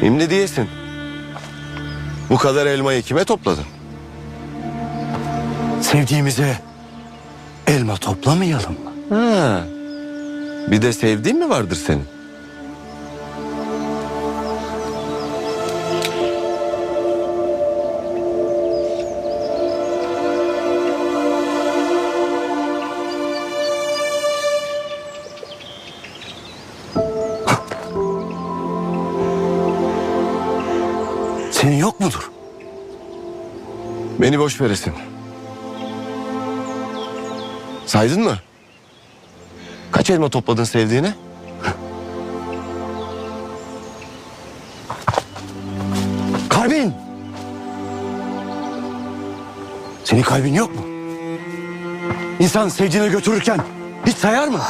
Şimdi diyesin. Bu kadar elmayı kime topladın? Sevdiğimize elma toplamayalım mı? Ha. Bir de sevdiğin mi vardır senin? Senin yok mudur? Beni boş veresin. Saydın mı? Kaç elma topladın sevdiğine? Kalbin! Senin kalbin yok mu? İnsan sevdiğine götürürken hiç sayar mı?